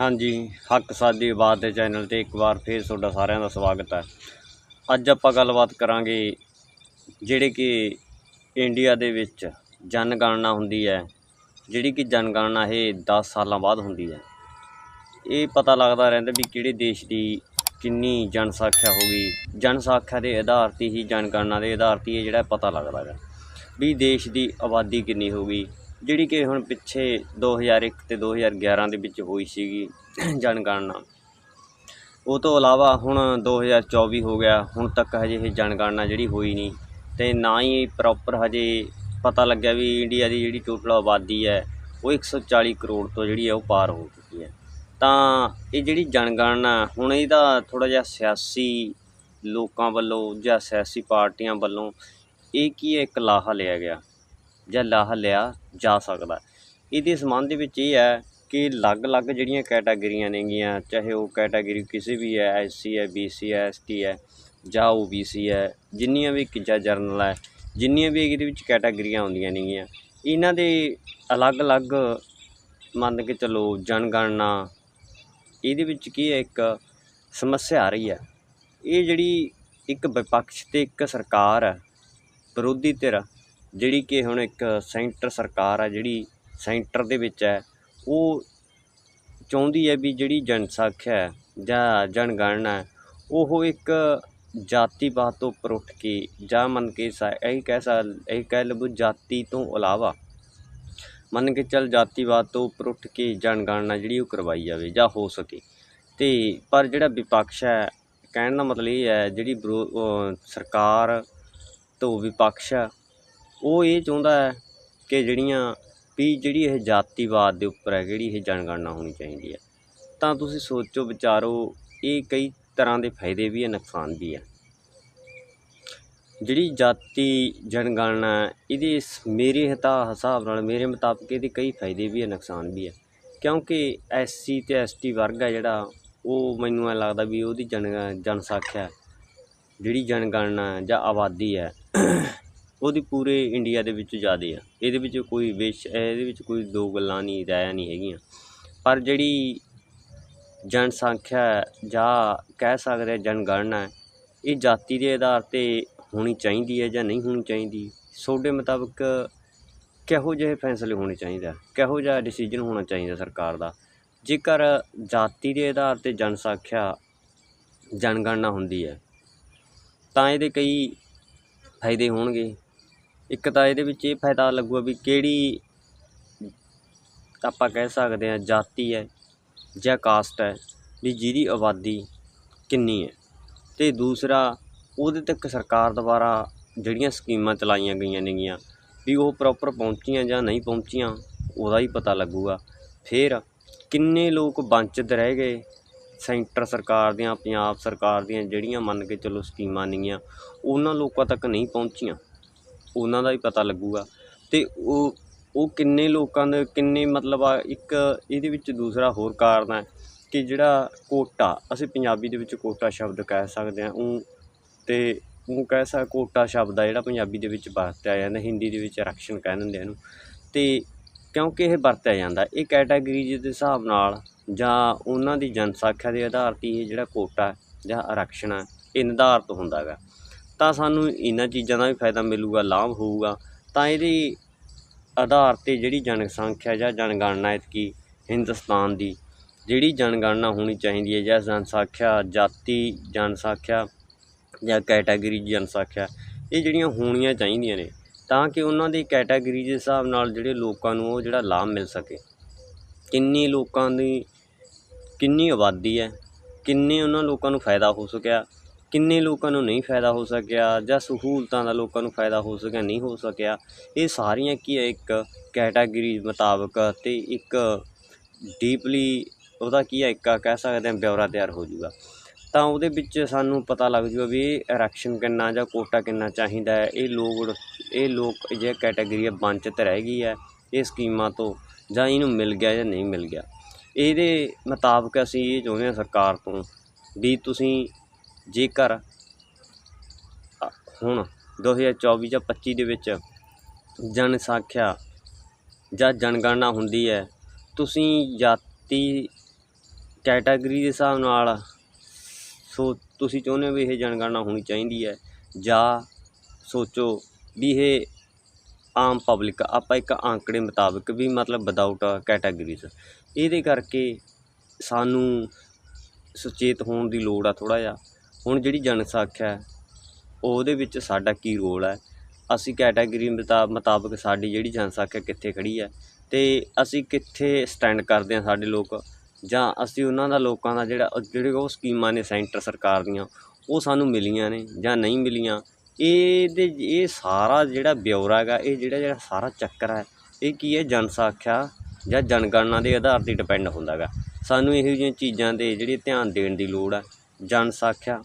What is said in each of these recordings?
ਹਾਂਜੀ, ਹੱਕ ਸਾਡੀ ਆਵਾਜ਼ ਦੇ ਚੈਨਲ ਤੇ ਇੱਕ ਵਾਰ ਫੇਰ ਤੁਹਾਡਾ ਸਾਰਿਆਂ ਦਾ ਸਵਾਗਤ ਹੈ। ਅੱਜ ਆਪਾਂ ਗੱਲਬਾਤ ਕਰਾਂਗੇ ਜਿਹੜੇ ਕਿ ਇੰਡੀਆ ਦੇ ਵਿੱਚ ਜਨਗਣਨਾ ਹੁੰਦੀ ਹੈ, ਜਿਹੜੀ ਕਿ ਜਨਗਣਨਾ ਇਹ 10 ਸਾਲਾਂ ਬਾਅਦ ਹੁੰਦੀ ਹੈ। ਇਹ ਪਤਾ ਲੱਗਦਾ ਰਹਿੰਦਾ ਵੀ ਕਿਹੜੇ ਦੇਸ਼ ਦੀ ਕਿੰਨੀ ਜਨਸੰਖਿਆ ਹੋ ਗਈ। ਜਨਸੰਖਿਆ ਦੇ ਆਧਾਰ ਤੇ ਹੀ ਜਨਗਣਨਾ ਦੇ ਆਧਾਰ ਤੇ ਇਹ ਜਿਹੜਾ ਪਤਾ ਲੱਗਦਾ ਹੈ ਵੀ ਦੇਸ਼ ਦੀ ਆਬਾਦੀ ਕਿੰਨੀ ਹੋ ਗਈ। ਜਿਹੜੀ ਕਿ ਹੁਣ ਪਿੱਛੇ 2001 ਤੇ 2011 ਦੇ ਵਿੱਚ ਹੋਈ ਸੀਗੀ ਜਨਗਣਨਾ। ਉਹ ਤੋਂ ਇਲਾਵਾ ਹੁਣ 2024 ਹੋ ਗਿਆ, ਹੁਣ ਤੱਕ ਹਜੇ ਇਹ ਜਨਗਣਨਾ ਜਿਹੜੀ ਹੋਈ ਨਹੀਂ ਅਤੇ ਨਾ ਹੀ ਪ੍ਰੋਪਰ ਹਜੇ ਪਤਾ ਲੱਗਿਆ ਵੀ ਇੰਡੀਆ ਦੀ ਜਿਹੜੀ ਟੋਟਲ ਆਬਾਦੀ ਹੈ, ਉਹ 140 ਕਰੋੜ ਤੋਂ ਜਿਹੜੀ ਹੈ ਉਹ ਪਾਰ ਹੋ ਚੁੱਕੀ ਹੈ। ਤਾਂ ਇਹ ਜਿਹੜੀ ਜਨਗਣਨਾ, ਹੁਣ ਇਹਦਾ ਥੋੜ੍ਹਾ ਜਿਹਾ ਸਿਆਸੀ ਲੋਕਾਂ ਵੱਲੋਂ ਜਾਂ ਸਿਆਸੀ ਪਾਰਟੀਆਂ ਵੱਲੋਂ ਇਹ ਕੀ ਹੈ, ਇੱਕ ਲਾਹਾ ਲਿਆ ਗਿਆ। ਜਾਂ ਲਾਹਾ ਲਿਆ ਜਾ ਸਕਦਾ। ਇਹਦੇ ਸੰਬੰਧ ਦੇ ਵਿੱਚ ਇਹ ਹੈ ਕਿ ਅਲੱਗ-ਅਲੱਗ ਜਿਹੜੀਆਂ ਕੈਟਾਗਰੀਆਂ ਨੇਗੀਆਂ, ਚਾਹੇ ਉਹ ਕੈਟਾਗਰੀ ਕਿਸੇ ਵੀ ਹੈ ਐਸਸੀ ਹੈ ਬੀਸੀ ਹੈ ਐਸਟੀ ਹੈ ਜਾਂ ਓਬੀਸੀ ਹੈ, ਜਿੰਨੀਆਂ ਵੀ ਜਾਂ ਜਰਨਲ ਹੈ, ਜਿੰਨੀਆਂ ਵੀ ਇਹਦੇ ਵਿੱਚ ਕੈਟਾਗਰੀਆਂ ਆਉਂਦੀਆਂ ਨੇਗੀਆਂ, ਇਹਨਾਂ ਦੇ ਅਲੱਗ-ਅਲੱਗ ਮੰਨ ਕੇ ਚੱਲੋ ਜਨਗਣਨਾ, ਇਹਦੇ ਵਿੱਚ ਕੀ ਹੈ, ਇੱਕ ਸਮੱਸਿਆ ਆ ਰਹੀ ਹੈ। ਇਹ ਜਿਹੜੀ ਇੱਕ ਵਿਪਕਸ਼ ਤੇ ਇੱਕ ਸਰਕਾਰ ਹੈ, ਵਿਰੋਧੀ ਧਿਰ ਜਿਹੜੀ ਕਿ ਹੁਣ ਇੱਕ ਸੈਂਟਰ ਸਰਕਾਰ ਆ, ਜਿਹੜੀ ਸੈਂਟਰ ਦੇ ਵਿੱਚ ਹੈ, ਉਹ ਚਾਹੁੰਦੀ ਹੈ ਵੀ ਜਿਹੜੀ ਜਨਸੰਖਿਆ ਹੈ ਜਾਂ ਜਨਗਣਨਾ ਹੈ, ਉਹ ਇੱਕ ਜਾਤੀਵਾਦ ਤੋਂ ਉੱਪਰ ਉੱਠ ਕੇ ਜਾਂ ਮੰਨ ਕੇ ਸਾ, ਇਹ ਕਹਿ ਸਕ ਇਹ ਕਹਿ ਲਵੋ ਜਾਤੀ ਤੋਂ ਇਲਾਵਾ ਮੰਨ ਕੇ ਚੱਲ ਜਾਤੀਵਾਦ ਤੋਂ ਉੱਪਰ ਉੱਠ ਕੇ ਜਨਗਣਨਾ ਜਿਹੜੀ ਉਹ ਕਰਵਾਈ ਜਾਵੇ ਜਾਂ ਹੋ ਸਕੇ। ਤੇ ਪਰ ਜਿਹੜਾ ਵਿਪਕਸ਼ ਹੈ, ਕਹਿਣ ਦਾ ਮਤਲਬ ਇਹ ਹੈ, ਜਿਹੜੀ ਵਿਰੋ- ਸਰਕਾਰ ਤੋਂ ਵਿਪਕਸ਼ ਉਹ ਇਹ ਚਾਹੁੰਦਾ ਹੈ ਕਿ ਜਿਹੜੀਆਂ, ਵੀ ਜਿਹੜੀ ਇਹ ਜਾਤੀਵਾਦ ਦੇ ਉੱਪਰ ਹੈ, ਜਿਹੜੀ ਇਹ ਜਨਗਣਨਾ ਹੋਣੀ ਚਾਹੀਦੀ ਹੈ। ਤਾਂ ਤੁਸੀਂ ਸੋਚੋ, ਵਿਚਾਰੋ, ਇਹ ਕਈ ਤਰ੍ਹਾਂ ਦੇ ਫਾਇਦੇ ਵੀ ਹੈ, ਨੁਕਸਾਨ ਵੀ ਹੈ। ਜਿਹੜੀ ਜਾਤੀ ਜਨਗਣਨਾ ਇਹਦੇ ਮੇਰੇ ਹਤਾ, ਹਿਸਾਬ ਨਾਲ ਮੇਰੇ ਮੁਤਾਬਕ ਇਹਦੇ ਕਈ ਫਾਇਦੇ ਵੀ ਹੈ, ਨੁਕਸਾਨ ਵੀ ਹੈ। ਕਿਉਂਕਿ ਐਸਸੀ ਤੇ ਐਸਟੀ ਵਰਗ ਹੈ ਜਿਹੜਾ, ਉਹ ਮੈਨੂੰ ਐ ਲੱਗਦਾ ਵੀ ਉਹਦੀ ਜਨ, ਜਨਸੰਖਿਆ, ਜਿਹੜੀ ਜਨਗਣਨਾ ਜਾਂ ਆਬਾਦੀ ਹੈ ਉਹਦੀ ਪੂਰੇ ਇੰਡੀਆ ਦੇ ਵਿੱਚ ਜ਼ਿਆਦਾ ਆ। ਇਹਦੇ ਵਿੱਚ ਕੋਈ ਵਿਸ਼, ਇਹਦੇ ਵਿੱਚ ਕੋਈ ਦੋ ਗੱਲਾਂ ਨਹੀਂ, ਰਾਇਆ ਨਹੀਂ ਹੈਗੀਆਂ। ਪਰ ਜਿਹੜੀ ਜਨਸੰਖਿਆ ਜਾਂ ਕਹਿ ਸਕਦੇ ਜਨਗਣਨਾ ਇਹ ਜਾਤੀ ਦੇ ਆਧਾਰ ਤੇ ਹੋਣੀ ਚਾਹੀਦੀ ਹੈ ਜਾਂ ਨਹੀਂ ਹੋਣੀ ਚਾਹੀਦੀ ਤੁਹਾਡੇ ਮੁਤਾਬਕ ਕਿਹੋ ਜਿਹੇ ਫੈਸਲੇ ਹੋਣੇ ਚਾਹੀਦੇ ਕਿਹੋ ਜਿਹਾ ਡਿਸੀਜਨ ਹੋਣਾ ਚਾਹੀਦਾ ਸਰਕਾਰ ਦਾ? ਜੇਕਰ ਜਾਤੀ ਦੇ ਆਧਾਰ ਤੇ ਜਨਸੰਖਿਆ, ਜਨਗਣਨਾ ਹੁੰਦੀ ਹੈ, ਤਾਂ ਇਹਦੇ ਕਈ ਫਾਇਦੇ ਹੋਣਗੇ। ਇੱਕ ਤਾਂ ਇਹਦੇ ਵਿੱਚ ਇਹ ਫਾਇਦਾ ਲੱਗੂਗਾ ਵੀ ਕਿਹੜੀ ਆਪਾਂ ਕਹਿ ਸਕਦੇ ਹਾਂ ਜਾਤੀ ਹੈ ਜਾਂ ਕਾਸਟ ਹੈ ਵੀ ਜਿਹਦੀ ਆਬਾਦੀ ਕਿੰਨੀ ਹੈ। ਅਤੇ ਦੂਸਰਾ ਉਹਦੇ ਤੱਕ ਸਰਕਾਰ ਦੁਆਰਾ ਜਿਹੜੀਆਂ ਸਕੀਮਾਂ ਚਲਾਈਆਂ ਗਈਆਂ ਨੇਗੀਆਂ ਵੀ ਉਹ ਪ੍ਰੋਪਰ ਪਹੁੰਚੀਆਂ ਜਾਂ ਨਹੀਂ ਪਹੁੰਚੀਆਂ, ਉਹਦਾ ਹੀ ਪਤਾ ਲੱਗੂਗਾ। ਫਿਰ ਕਿੰਨੇ ਲੋਕ ਵੰਚਿਤ ਰਹਿ ਗਏ ਸੈਂਟਰ ਸਰਕਾਰ ਦੀਆਂ, ਪੰਜਾਬ ਸਰਕਾਰ ਦੀਆਂ ਜਿਹੜੀਆਂ ਮੰਨ ਕੇ ਚੱਲੋ ਸਕੀਮਾਂ ਨੇਗੀਆਂ, ਉਹਨਾਂ ਲੋਕਾਂ ਤੱਕ ਨਹੀਂ ਪਹੁੰਚੀਆਂ। ਉਹਨਾਂ ਦਾ ਹੀ ਪਤਾ ਲੱਗੂਗਾ। ਅਤੇ ਉਹ ਉਹ ਕਿੰਨੇ ਲੋਕਾਂ ਦੇ, ਕਿੰਨੇ ਮਤਲਬ ਆ, ਇੱਕ ਇਹਦੇ ਵਿੱਚ ਦੂਸਰਾ ਹੋਰ ਕਾਰਨ ਹੈ ਕਿ ਜਿਹੜਾ ਕੋਟਾ, ਅਸੀਂ ਪੰਜਾਬੀ ਦੇ ਵਿੱਚ ਕੋਟਾ ਸ਼ਬਦ ਕਹਿ ਸਕਦੇ ਹਾਂ ਉਹ ਅਤੇ ਉਹ ਕਹਿ ਸਕ, ਕੋਟਾ ਸ਼ਬਦ ਆ ਜਿਹੜਾ ਪੰਜਾਬੀ ਦੇ ਵਿੱਚ ਵਰਤਿਆ ਜਾਂਦਾ, ਹਿੰਦੀ ਦੇ ਵਿੱਚ ਆਰਕਸ਼ਨ ਕਹਿ ਦਿੰਦੇ ਇਹਨੂੰ। ਅਤੇ ਕਿਉਂਕਿ ਇਹ ਵਰਤਿਆ ਜਾਂਦਾ, ਇਹ ਕੈਟਾਗਰੀਜ਼ ਦੇ ਹਿਸਾਬ ਨਾਲ ਜਾਂ ਉਹਨਾਂ ਦੀ ਜਨਸੰਖਿਆ ਦੇ ਆਧਾਰ ਤੇ ਇਹ ਜਿਹੜਾ ਕੋਟਾ ਜਾਂ ਆਰਕਸ਼ਣ ਹੈ ਇਹ ਨਿਰਧਾਰਤ ਹੁੰਦਾ ਗਾ ਤਾਂ ਸਾਨੂੰ ਇਹਨਾਂ ਚੀਜ਼ਾਂ ਦਾ ਵੀ ਫਾਇਦਾ ਮਿਲੂਗਾ, ਲਾਭ ਹੋਊਗਾ। ਤਾਂ ਇਹਦੇ ਆਧਾਰ ਤੇ ਜਿਹੜੀ ਜਨਸੰਖਿਆ ਜਾਂ ਜਨਗਣਨਾ ਐਤਕੀ ਹਿੰਦੁਸਤਾਨ ਦੀ, ਜਿਹੜੀ ਜਨਗਣਨਾ ਹੋਣੀ ਚਾਹੀਦੀ ਹੈ, ਜਾਂ ਜਨਸੰਖਿਆ, ਜਾਤੀ ਜਨਸੰਖਿਆ ਜਾਂ ਕੈਟਾਗਰੀ ਜਨਸੰਖਿਆ, ਇਹ ਜਿਹੜੀਆਂ ਹੋਣੀਆਂ ਚਾਹੀਦੀਆਂ ਨੇ, ਤਾਂ ਕਿ ਉਹਨਾਂ ਦੀ ਕੈਟਾਗਰੀ ਦੇ ਹਿਸਾਬ ਨਾਲ ਜਿਹੜੇ ਲੋਕਾਂ ਨੂੰ ਉਹ ਜਿਹੜਾ ਲਾਭ ਮਿਲ ਸਕੇ। ਕਿੰਨੀ ਲੋਕਾਂ ਦੀ, ਕਿੰਨੀ ਆਬਾਦੀ ਹੈ, ਕਿੰਨੇ ਉਹਨਾਂ ਲੋਕਾਂ ਨੂੰ ਫਾਇਦਾ ਹੋ ਸਕਿਆ ਕਿੰਨੇ ਲੋਕਾਂ ਨੂੰ ਨਹੀਂ ਫਾਇਦਾ ਹੋ ਸਕਿਆ ਜਾਂ ਸਹੂਲਤਾਂ ਦਾ ਲੋਕਾਂ ਨੂੰ ਫਾਇਦਾ ਹੋ ਸਕਿਆ, ਨਹੀਂ ਹੋ ਸਕਿਆ, ਇਹ ਸਾਰੀਆਂ ਕੀ ਹੈ ਇੱਕ ਕੈਟਾਗਰੀ ਮੁਤਾਬਕ ਅਤੇ ਇੱਕ ਡੀਪਲੀ ਉਹਦਾ ਕੀ ਹੈ ਇੱਕ ਕਹਿ ਸਕਦੇ ਹਾਂ ਬਿਉਰਾ ਤਿਆਰ ਹੋ ਜੂਗਾ ਤਾਂ ਉਹਦੇ ਵਿੱਚ ਸਾਨੂੰ ਪਤਾ ਲੱਗ ਜੂਗਾ ਵੀ ਇਹ ਆਰਕਸ਼ਣ ਕਿੰਨਾ ਜਾਂ ਕੋਟਾ ਕਿੰਨਾ ਚਾਹੀਦਾ ਹੈ, ਇਹ ਲੋਕ ਇਹ ਲੋਕ ਜੇ ਕੈਟਾਗਰੀ ਹੈ ਵੰਚਿਤ ਰਹਿ ਗਈ ਹੈ, ਇਹ ਸਕੀਮਾਂ ਤੋਂ ਜਾਂ ਇਹਨੂੰ ਮਿਲ ਗਿਆ ਜਾਂ ਨਹੀਂ ਮਿਲ ਗਿਆ। ਇਹਦੇ ਮੁਤਾਬਕ ਅਸੀਂ ਇਹ ਚਾਹੁੰਦੇ ਹਾਂ ਸਰਕਾਰ ਤੋਂ ਵੀ ਤੁਸੀਂ ਜੇਕਰ ਅ, ਹੁਣ 2024 ਜਾਂ 25 ਦੇ ਵਿੱਚ ਜਨਸੰਖਿਆ ਜਾਂ ਜਨਗਣਨਾ ਹੁੰਦੀ ਹੈ। ਤੁਸੀਂ ਜਾਤੀ ਕੈਟਾਗਰੀ ਦੇ ਹਿਸਾਬ ਨਾਲ ਸੋ ਤੁਸੀਂ ਚਾਹੁੰਦੇ ਹੋ ਵੀ ਇਹ ਜਨਗਣਨਾ ਹੋਣੀ ਚਾਹੀਦੀ ਹੈ ਜਾਂ ਸੋਚੋ ਵੀ ਇਹ ਆਮ ਪਬਲਿਕ ਆਪਾਂ ਇੱਕ ਆંકੜੇ ਮੁਤਾਬਕ ਵੀ ਮਤਲਬ ਵਿਦਆਊਟ ਕੈਟਾਗਰੀਜ਼ ਇਹਦੇ ਕਰਕੇ ਸਾਨੂੰ ਸੁਚੇਤ ਹੋਣ ਦੀ ਲੋੜ ਆ ਥੋੜ੍ਹਾ ਜਿਹਾ। ਹੁਣ ਜਿਹੜੀ ਜਨਸੰਖਿਆ ਹੈ, ਉਹਦੇ ਵਿੱਚ ਸਾਡਾ ਕੀ ਰੋਲ ਹੈ? ਅਸੀਂ ਕੈਟਾਗਰੀ ਮੁਤਾ- ਮੁਤਾਬਕ ਸਾਡੀ ਜਿਹੜੀ ਜਨਸੰਖਿਆ ਕਿੱਥੇ ਖੜੀ ਹੈ ਅਤੇ ਅਸੀਂ ਕਿੱਥੇ ਸਟੈਂਡ ਕਰਦੇ ਹਾਂ ਸਾਡੇ ਲੋਕ? ਜਾਂ ਅਸੀਂ ਉਹਨਾਂ ਦਾ ਲੋਕਾਂ ਦਾ ਜਿਹੜਾ, ਜਿਹੜੇ ਉਹ ਸਕੀਮਾਂ ਨੇ ਸੈਂਟਰ ਸਰਕਾਰ ਦੀਆਂ, ਉਹ ਸਾਨੂੰ ਮਿਲੀਆਂ ਨੇ ਜਾਂ ਨਹੀਂ ਮਿਲੀਆਂ? ਇਹਦੇ, ਇਹ ਸਾਰਾ ਜਿਹੜਾ ਬਿਉਰਾ ਹੈਗਾ, ਇਹ ਜਿਹੜਾ ਜਿਹੜਾ ਸਾਰਾ ਚੱਕਰ ਹੈ, ਇਹ ਕੀ ਹੈ? ਜਨਸੰਖਿਆ ਜਾਂ ਜਨਗਣਨਾ ਦੇ ਆਧਾਰ ਤੇ ਡਿਪੈਂਡ ਹੁੰਦਾ ਹੈਗਾ। ਸਾਨੂੰ ਇਹੋ ਜਿਹੀਆਂ ਚੀਜ਼ਾਂ ਤੇ ਜਿਹੜੀ ਧਿਆਨ ਦੇਣ ਦੀ ਲੋੜ ਹੈ। ਜਨਸੰਖਿਆ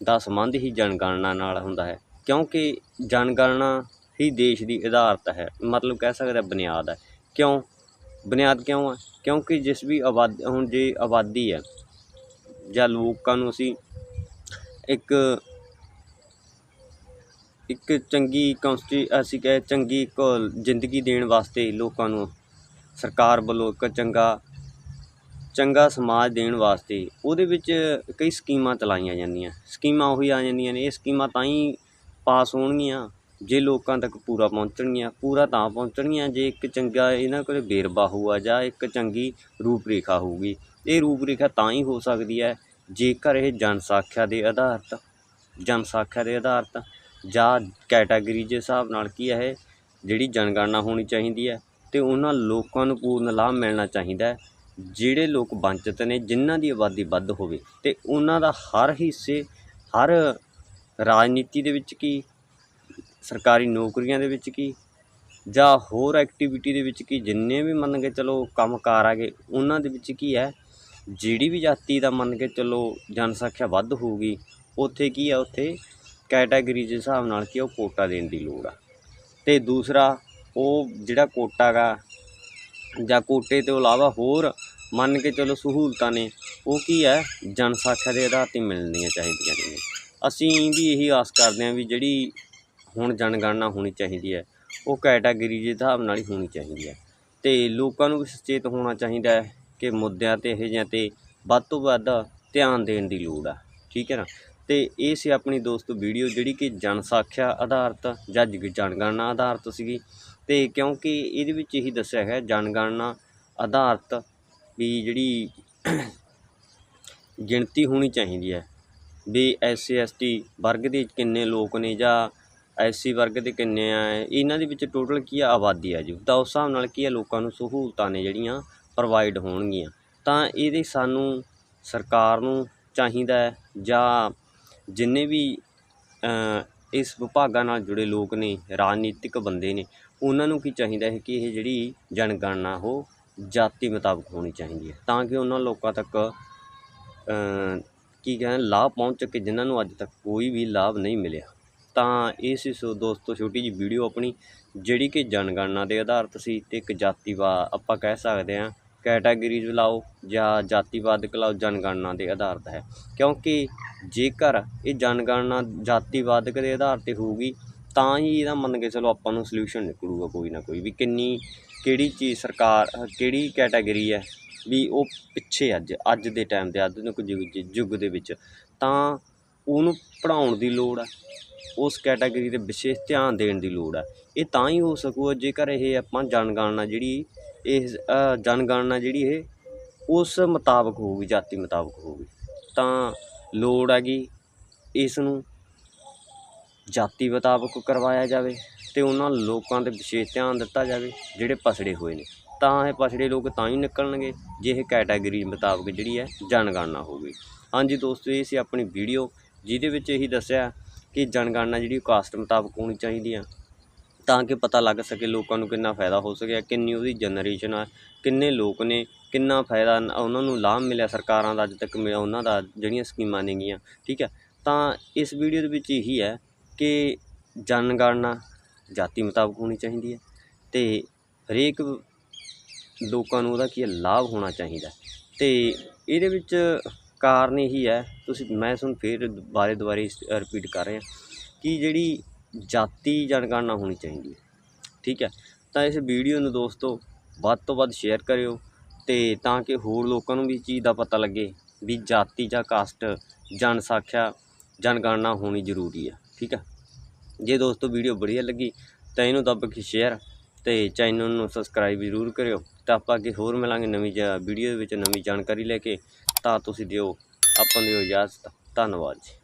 ਦਾ ਸੰਬੰਧ ਹੀ ਜਨਗਣਨਾ ਨਾਲ ਹੁੰਦਾ ਹੈ, ਕਿਉਂਕਿ ਜਨਗਣਨਾ ਹੀ ਦੇਸ਼ ਦੀ ਆਧਾਰਤ ਹੈ, ਮਤਲਬ ਕਹਿ ਸਕਦੇ ਬੁਨਿਆਦ ਹੈ। ਕਿਉਂ? ਬੁਨਿਆਦ ਕਿਉਂ ਹੈ ਕਿਉਂਕਿ ਜਿਸ ਵੀ ਆਬਾਦ, ਹੁਣ ਜੇ ਆਬਾਦੀ ਹੈ, ਜਾਂ ਲੋਕਾਂ ਨੂੰ ਅਸੀਂ ਇੱਕ ਇੱਕ ਚੰਗੀ ਕੌਂਸਟੀ ਅਸੀਂ ਕਹੇ ਚੰਗੀ ਇੱਕ ਜ਼ਿੰਦਗੀ ਦੇਣ ਵਾਸਤੇ ਲੋਕਾਂ ਨੂੰ ਸਰਕਾਰ ਵੱਲੋਂ ਇੱਕ ਚੰਗਾ ਚੰਗਾ ਸਮਾਜ ਦੇਣ ਵਾਸਤੇ ਉਹਦੇ ਵਿੱਚ ਕਈ ਸਕੀਮਾਂ ਚਲਾਈਆਂ ਜਾਂਦੀਆਂ। ਸਕੀਮਾਂ ਉਹੀ ਆ ਜਾਂਦੀਆਂ ਨੇ, ਇਹ ਸਕੀਮਾਂ ਤਾਂ ਹੀ ਪਾਸ ਹੋਣਗੀਆਂ, ਜੇ ਲੋਕਾਂ ਤੱਕ ਪੂਰਾ ਪਹੁੰਚਣਗੀਆਂ। ਪੂਰਾ ਤਾਂ ਪਹੁੰਚਣਗੀਆਂ, ਜੇ ਇੱਕ ਚੰਗਾ ਇਹਨਾਂ ਕੋਲ ਵੇਰਵਾ ਹੋਊਗਾ ਜਾਂ ਇੱਕ ਚੰਗੀ ਰੂਪਰੇਖਾ ਹੋਊਗੀ। ਇਹ ਰੂਪਰੇਖਾ ਤਾਂ ਹੀ ਹੋ ਸਕਦੀ ਹੈ, ਜੇਕਰ ਇਹ ਜਨਸਾਖਿਆ ਦੇ ਆਧਾਰਤ, ਜਨਸਾਖਿਆ ਦੇ ਆਧਾਰਤ ਜਾਂ ਕੈਟਾਗਰੀ ਦੇ ਹਿਸਾਬ ਨਾਲ ਕੀ ਹੈ, ਇਹ ਜਿਹੜੀ ਜਨਗਣਨਾ ਹੋਣੀ ਚਾਹੀਦੀ ਹੈ ਤੇ ਉਹਨਾਂ ਲੋਕਾਂ ਨੂੰ ਪੂਰਨ ਲਾਭ ਮਿਲਣਾ ਚਾਹੀਦਾ ਹੈ। ਜਿਹੜੇ ਲੋਕ ਵੰਚਿਤ ਨੇ, ਜਿਨ੍ਹਾਂ ਦੀ ਆਬਾਦੀ ਵੱਧ ਹੋਵੇ ਤੇ ਉਹਨਾਂ ਦਾ ਹਰ ਹਿੱਸੇ, ਹਰ ਰਾਜਨੀਤੀ ਦੇ ਵਿੱਚ ਕੀ, ਸਰਕਾਰੀ ਨੌਕਰੀਆਂ ਦੇ ਵਿੱਚ ਕੀ ਜਾਂ ਹੋਰ ਐਕਟੀਵਿਟੀ ਦੇ ਵਿੱਚ ਕੀ, ਜਿੰਨੇ ਵੀ ਮੰਨ ਕੇ ਚਲੋ ਕੰਮਕਾਰ ਆਗੇ ਉਹਨਾਂ ਦੇ ਵਿੱਚ ਕੀ ਹੈ? ਜਿਹੜੀ ਵੀ ਜਾਤੀ ਦਾ ਮੰਨ ਕੇ ਚਲੋ ਜਨਸੰਖਿਆ ਵੱਧ ਹੋਊਗੀ, ਉੱਥੇ ਕੀ ਆ ਉੱਥੇ ਕੈਟਾਗਰੀ ਦੇ ਹਿਸਾਬ ਨਾਲ ਕੀ ਉਹ ਕੋਟਾ ਦੇਣ ਦੀ ਲੋੜ ਆ। ਤੇ ਦੂਸਰਾ, ਉਹ ਜਿਹੜਾ ਕੋਟਾ ਗਾ ਜਾਂ ਕੋਟੇ ਤੋਂ ਇਲਾਵਾ ਹੋਰ ਮੰਨ ਕੇ ਚਲੋ ਸਹੂਲਤਾਂ ਨੇ, ਉਹ ਕੀ ਹੈ? ਜਨਸੰਖਿਆ ਦੇ ਆਧਾਰ ਤੇ ਮਿਲਣੀਆਂ ਚਾਹੀਦੀਆਂ ਨੇ। ਅਸੀਂ ਵੀ ਇਹੀ ਆਸ ਕਰਦੇ ਹਾਂ ਵੀ ਜਿਹੜੀ ਹੁਣ ਜਨਗਣਨਾ ਹੋਣੀ ਚਾਹੀਦੀ ਹੈ, ਉਹ ਕੈਟਾਗਰੀ ਦੇ ਹਿਸਾਬ ਨਾਲ ਹੀ ਹੋਣੀ ਚਾਹੀਦੀ ਹੈ। ਅਤੇ ਲੋਕਾਂ ਨੂੰ ਵੀ ਸੁਚੇਤ ਹੋਣਾ ਚਾਹੀਦਾ ਹੈ ਕਿ ਮੁੱਦਿਆਂ ਤੇ, ਇਹੋ ਜਿਹਾ ਤੇ ਵੱਧ ਤੋਂ ਵੱਧ ਧਿਆਨ ਦੇਣ ਦੀ ਲੋੜ ਆ। ਠੀਕ ਹੈ ਨਾ? ਤੇ ਇਹ ਸੀ ਆਪਣੀ ਦੋਸਤੋ ਵੀਡੀਓ ਜਿਹੜੀ ਕਿ ਜਨਸਾਖਿਆ ਆਧਾਰਿਤ ਜਾਂ ਜ- ਜਨਗਣਨਾ ਆਧਾਰਿਤ ਸੀਗੀ। ਤੇ ਕਿਉਂਕਿ ਇਹਦੇ ਵਿੱਚ ਇਹੀ ਦੱਸਿਆ ਹੈ ਜਨਗਣਨਾ ਆਧਾਰਿਤ ਵੀ ਜਿਹੜੀ ਗਿਣਤੀ ਹੋਣੀ ਚਾਹੀਦੀ ਹੈ ਵੀ ਐਸ ਸੀ ਐਸ ਟੀ ਵਰਗ ਦੇ ਕਿੰਨੇ ਲੋਕ ਨੇ ਜਾਂ ਐਸ ਸੀ ਵਰਗ ਦੇ ਕਿੰਨੇ ਆ, ਇਹਨਾਂ ਦੇ ਵਿੱਚ ਟੋਟਲ ਕੀ ਆ, ਆਬਾਦੀ ਆ ਜੀ। ਤਾਂ ਉਸ ਹਿਸਾਬ ਨਾਲ ਕੀ ਆ, ਲੋਕਾਂ ਨੂੰ ਸਹੂਲਤਾਂ ਨੇ ਜਿਹੜੀਆਂ ਪ੍ਰੋਵਾਈਡ ਹੋਣਗੀਆਂ। ਤਾਂ ਇਹਦੇ ਸਾਨੂੰ ਸਰਕਾਰ ਨੂੰ ਚਾਹੀਦਾ ਹੈ ਜਾਂ ਜਿੰਨੇ ਵੀ ਇਸ ਵਿਭਾਗਾਂ ਨਾਲ ਜੁੜੇ ਲੋਕ ਨੇ, ਰਾਜਨੀਤਿਕ ਬੰਦੇ ਨੇ, ਉਹਨਾਂ ਨੂੰ ਕੀ ਚਾਹੀਦਾ ਹੈ ਕਿ ਇਹ ਜਿਹੜੀ ਜਨਗਣਨਾ, ਉਹ ਜਾਤੀ ਮੁਤਾਬਕ ਹੋਣੀ ਚਾਹੀਦੀ ਹੈ। ਤਾਂ ਕਿ ਉਹਨਾਂ ਲੋਕਾਂ ਤੱਕ ਕੀ ਕਹਿੰਦੇ ਲਾਭ ਪਹੁੰਚ ਸਕੇ, ਜਿਨ੍ਹਾਂ ਨੂੰ ਅੱਜ ਤੱਕ ਕੋਈ ਵੀ ਲਾਭ ਨਹੀਂ ਮਿਲਿਆ। ਤਾਂ ਇਹ ਸੀ ਸੋ ਦੋਸਤੋ, ਛੋਟੀ ਜਿਹੀ ਵੀਡੀਓ ਆਪਣੀ, ਜਿਹੜੀ ਕਿ ਜਨਗਣਨਾ ਦੇ ਆਧਾਰਿਤ ਸੀ, ਤੇ ਇੱਕ ਜਾਤੀਵਾ ਆਪਾਂ ਕਹਿ ਸਕਦੇ ਹਾਂ ਕੈਟਾਗਰੀਜ਼ ਲਾਓ ਜਾਂ ਜਾਤੀਵਾਦਕ ਲਾਓ ਜਨਗਣਨਾ ਦੇ ਆਧਾਰਿਤ ਹੈ। ਕਿਉਂਕਿ ਜੇਕਰ ਇਹ ਜਨਗਣਨਾ ਜਾਤੀਵਾਦਕ ਦੇ ਆਧਾਰ ਤੇ ਹੋਊਗੀ, ਤਾਂ ਹੀ ਇਹਦਾ ਮੰਨ ਕੇ ਚਲੋ ਆਪਾਂ ਨੂੰ ਸੋਲੂਸ਼ਨ ਨਿਕਲੂਗਾ ਕੋਈ ਨਾ ਕੋਈ ਵੀ ਕਿੰਨੀ, ਕਿਹੜੀ ਚੀਜ਼ ਸਰਕਾਰ, ਕਿਹੜੀ ਕੈਟਾਗਰੀ ਹੈ ਵੀ ਉਹ ਪਿੱਛੇ ਅੱਜ ਅੱਜ ਦੇ ਟਾਈਮ ਦੇ ਆਧੁਨਿਕ ਯੁੱਗ ਯੁੱਗ ਦੇ ਵਿੱਚ। ਤਾਂ ਉਹਨੂੰ ਪੜਾਉਣ ਦੀ ਲੋੜ ਹੈ ਉਸ ਕੈਟਾਗਰੀ ਤੇ ਵਿਸ਼ੇਸ਼ ਧਿਆਨ ਦੇਣ ਦੀ ਲੋੜ ਹੈ ਇਹ ਤਾਂ ਹੀ ਹੋ ਸਕੂਗਾ ਜੇਕਰ ਇਹ ਆਪਾਂ ਜਨਗਣਨਾ ਜਿਹੜੀ ਇਹ ਜਨਗਣਨਾ ਜਿਹੜੀ ਇਹ, ਉਸ ਮੁਤਾਬਕ ਹੋਊਗੀ, ਜਾਤੀ ਮੁਤਾਬਕ ਹੋਊਗੀ। ਤਾਂ ਲੋੜ ਹੈਗੀ ਇਸ ਨੂੰ ਜਾਤੀ ਮੁਤਾਬਕ ਕਰਵਾਇਆ ਜਾਵੇ ਅਤੇ ਉਹਨਾਂ ਲੋਕਾਂ ਤੇ ਵਿਸ਼ੇਸ਼ ਧਿਆਨ ਦਿੱਤਾ ਜਾਵੇ, ਜਿਹੜੇ ਪਛੜੇ ਹੋਏ ਨੇ। ਤਾਂ ਇਹ ਪਛੜੇ ਲੋਕ ਤਾਂ ਹੀ ਨਿਕਲਣਗੇ, ਜੇ ਇਹ ਕੈਟਾਗਰੀ ਮੁਤਾਬਕ ਜਿਹੜੀ ਹੈ, ਜਨਗਣਨਾ ਹੋਊਗੀ। ਹਾਂਜੀ ਦੋਸਤੋ, ਇਹ ਸੀ ਆਪਣੀ ਵੀਡੀਓ, ਜਿਹਦੇ ਵਿੱਚ ਇਹੀ ਦੱਸਿਆ ਕਿ ਜਨਗਣਨਾ ਜਿਹੜੀ ਕਾਸਟ ਮੁਤਾਬਕ ਹੋਣੀ ਚਾਹੀਦੀ ਆ। ਤਾਂ ਕਿ ਪਤਾ ਲੱਗ ਸਕੇ ਲੋਕਾਂ ਨੂੰ ਕਿੰਨਾ ਫਾਇਦਾ ਹੋ ਸਕਿਆ, ਕਿੰਨੀ ਉਹਦੀ ਜਨਰੇਸ਼ਨ ਆ, ਕਿੰਨੇ ਲੋਕ ਨੇ, ਕਿੰਨਾ ਫਾਇਦਾ ਉਹਨਾਂ ਨੂੰ ਲਾਭ ਮਿਲਿਆ ਸਰਕਾਰਾਂ ਦਾ ਅੱਜ ਤੱਕ ਮਿਲਿਆ, ਉਹਨਾਂ ਦਾ ਜਿਹੜੀਆਂ ਸਕੀਮਾਂ ਨੇਗੀਆਂ, ਠੀਕ ਹੈ ਤਾਂ ਇਸ ਵੀਡੀਓ ਦੇ ਵਿੱਚ ਇਹੀ ਹੈ ਕਿ ਜਨਗਣਨਾ ਜਾਤੀ ਮੁਤਾਬਕ ਹੋਣੀ ਚਾਹੀਦੀ ਹੈ ਤੇ ਹਰੇਕ ਲੋਕਾਂ ਨੂੰ ਉਹਦਾ ਕੀ ਹੈ, ਲਾਭ ਹੋਣਾ ਚਾਹੀਦਾ ਹੈ। ਤੇ ਇਹਦੇ ਵਿੱਚ ਕਾਰਨ ਇਹੀ ਹੈ, ਤੁਸੀਂ, ਮੈਂ ਤੁਹਾਨੂੰ ਫਿਰ ਦੁਬਾਰੇ ਦੁਬਾਰੇ ਰਿਪੀਟ ਕਰ ਰਿਹਾ ਕਿ ਜਿਹੜੀ ਜਾਤੀ ਜਨਗਣਨਾ ਹੋਣੀ ਚਾਹੀਦੀ ਹੈ। ਠੀਕ ਹੈ? ਤਾਂ ਇਸ ਵੀਡੀਓ ਨੂੰ ਦੋਸਤੋ ਵੱਧ ਤੋਂ ਵੱਧ ਸ਼ੇਅਰ ਕਰਿਓ ਤੇ ਤਾਂ ਕਿ ਹੋਰ ਲੋਕਾਂ ਨੂੰ ਵੀ ਚੀਜ਼ ਦਾ ਪਤਾ ਲੱਗੇ ਵੀ ਜਾਤੀ ਜਾਂ ਕਾਸਟ ਜਨਸਾਖਿਆ ਜਨਗਣਨਾ ਹੋਣੀ ਜ਼ਰੂਰੀ ਹੈ। ਠੀਕ ਹੈ? ਜੇ ਦੋਸਤੋ ਵੀਡੀਓ ਵਧੀਆ ਲੱਗੀ ਤਾਂ ਇਹਨੂੰ ਦੱਬ ਕੇ ਸ਼ੇਅਰ ਤੇ ਚੈਨਲ ਨੂੰ ਸਬਸਕ੍ਰਾਈਬ ਜ਼ਰੂਰ ਕਰਿਓ ਤਾਂ ਆਪਾਂ ਅੱਗੇ ਹੋਰ ਮਿਲਾਂਗੇ ਨਵੀਂ ਵੀਡੀਓ ਦੇ ਵਿੱਚ ਨਵੀਂ ਜਾਣਕਾਰੀ ਲੈ ਕੇ ਤਾਂ ਤੁਸੀਂ ਦਿਓ, ਆਪਾਂ ਨੂੰ ਦਿਓ ਇਜਾਜ਼ਤ। ਧੰਨਵਾਦ ਜੀ।